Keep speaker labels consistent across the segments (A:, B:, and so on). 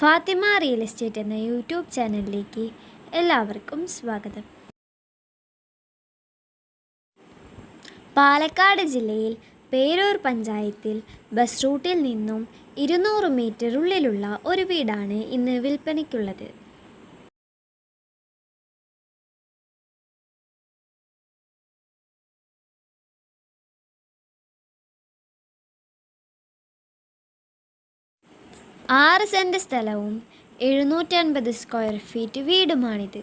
A: Fathima real estate എന്ന YouTube ചാനലിലേക്ക് എല്ലാവർക്കും സ്വാഗതം. പാലക്കാട് ജില്ലയിൽ പേരൂർ പഞ്ചായത്തിൽ ബസ് റൂട്ടിൽ നിന്നും ഇരുന്നൂറ് മീറ്റർ ഉള്ളിലുള്ള ഒരു വീടാണ് ഇന്ന് വിൽപ്പനയ്ക്കുള്ളത്. ആറ് സെന്റ് സ്ഥലവും എഴുന്നൂറ്റൻപത് സ്ക്വയർ ഫീറ്റ് വീടുമാണിത്.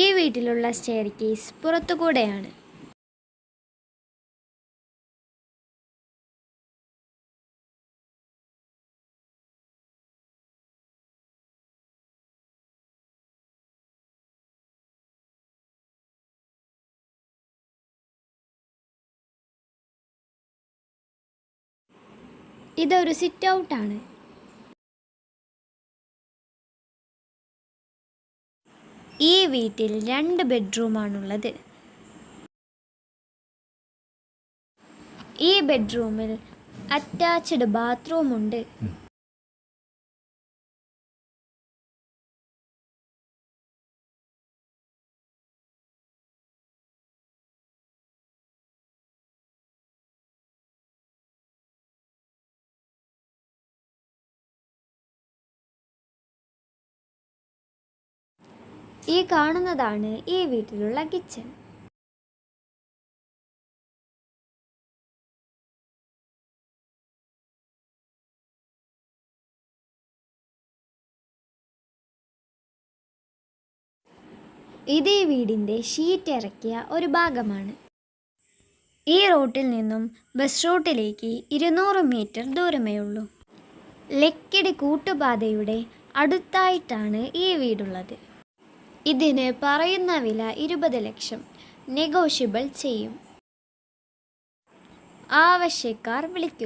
A: ഈ വീട്ടിലുള്ള സ്റ്റെയർ കേസ് പുറത്തുകൂടെയാണ്. ഇതൊരു സിറ്റ് ഔട്ടാണ് ഈ വീട്ടിൽ രണ്ട് ബെഡ്റൂമാണുള്ളത് ഈ ബെഡ്റൂമിൽ അറ്റാച്ച്ഡ് ബാത്റൂം ഈ കാണുന്നതാണ് ഈ വീട്ടിലുള്ള കിച്ചൺ. ഇത് ഈ വീടിന്റെ ഷീറ്റ് ഇറക്കിയ ഒരു ഭാഗമാണ്. ഈ റോട്ടിൽ നിന്നും ബസ് റൂട്ടിലേക്ക് ഇരുന്നൂറ് മീറ്റർ ദൂരമേ ഉള്ളൂ. ലക്കിടി കൂട്ടുപാതയുടെ അടുത്തായിട്ടാണ് ഈ വീടുള്ളത്. ഇതിന് പറയുന്ന വില ഇരുപത് ലക്ഷം. നെഗോഷ്യബിൾ ചെയ്യും. ആവശ്യക്കാർ വിളിക്കുക.